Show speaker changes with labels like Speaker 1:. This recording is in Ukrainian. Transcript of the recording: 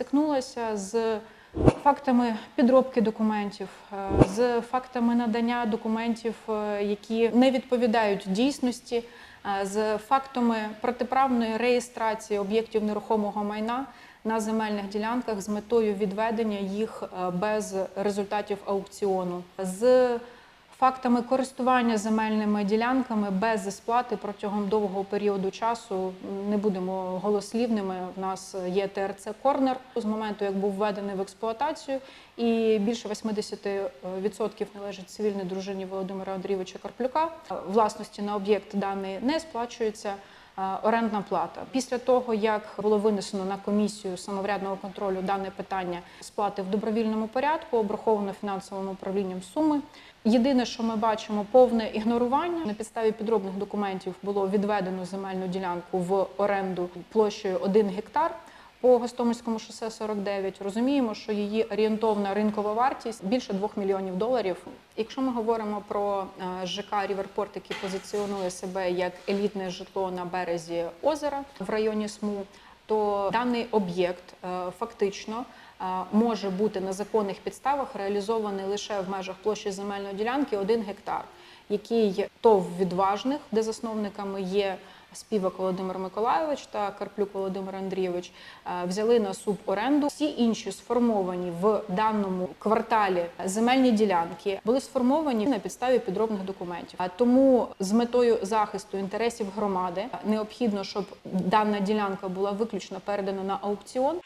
Speaker 1: стикнулася з фактами підробки документів, е, з фактами надання документів, е, які не відповідають дійсності, е, з фактами протиправної реєстрації об'єктів нерухомого майна на земельних ділянках з метою відведення їх без результатів аукціону. з Фактами користування земельними ділянками без сплати протягом довгого періоду часу не будемо голослівними. У нас є ТРЦ Корнер з моменту, як був введений в експлуатацію, і більше 80% належить цивільній дружині Володимира Андрійовича Карплюка. Власності на об'єкт даний не сплачується. Е, Орендна плата після того, як було винесено на комісію самоврядного контролю дане питання сплати в добровільному порядку, обраховано фінансовим управлінням суми. Єдине, що ми бачимо, повне ігнорування на підставі підробних документів було відведено земельну ділянку в оренду площею 1 гектар. По Гостомельському шосе 49 розуміємо, що її орієнтовна ринкова вартість більше 2 мільйонів доларів. Якщо ми говоримо про е, ЖК Ріверпорт, який позиціонує себе як елітне житло на березі озера в районі СМУ, то даний об'єкт е, фактично е, може бути на законних підставах реалізований лише в межах площі земельної ділянки 1 гектар, який ТОВ відважних, де засновниками є Співак Володимир Миколайович та Карплюк Володимир Андрійович е, взяли на суборенду. Всі інші сформовані в даному кварталі земельні ділянки були сформовані на підставі підробних документів. А тому з метою захисту інтересів громади необхідно, щоб дана ділянка була виключно передана на аукціон.